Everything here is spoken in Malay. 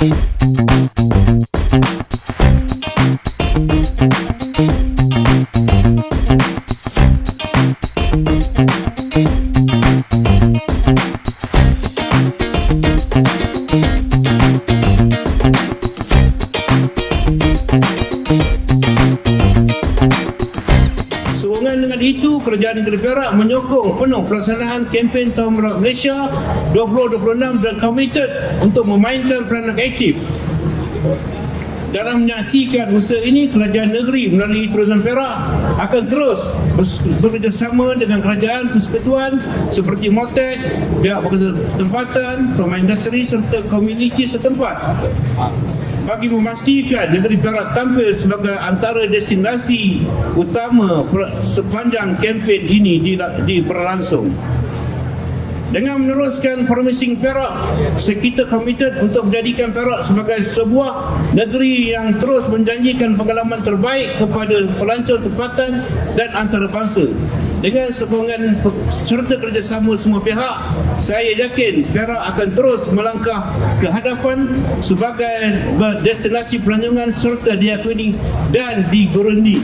Thank itu, Kerajaan Negeri Perak menyokong penuh pelaksanaan kempen Tahun Merak Malaysia 2026 dan komited untuk memainkan peranan aktif. Dalam menyaksikan usaha ini kerajaan negeri melalui Tourism Perak akan terus bekerjasama dengan kerajaan persekutuan seperti Motek, pihak pekerja tempatan, pemain industri serta komuniti setempat bagi memastikan negeri Perak tampil sebagai antara destinasi utama sepanjang kempen ini di, di berlangsung. Dengan meneruskan Promising Perak, kita komited untuk menjadikan Perak sebagai sebuah negeri yang terus menjanjikan pengalaman terbaik kepada pelancong tempatan dan antarabangsa. Dengan sokongan serta kerjasama semua pihak, saya yakin Perak akan terus melangkah ke hadapan sebagai destinasi pelancongan serta diakuni dan digurundi.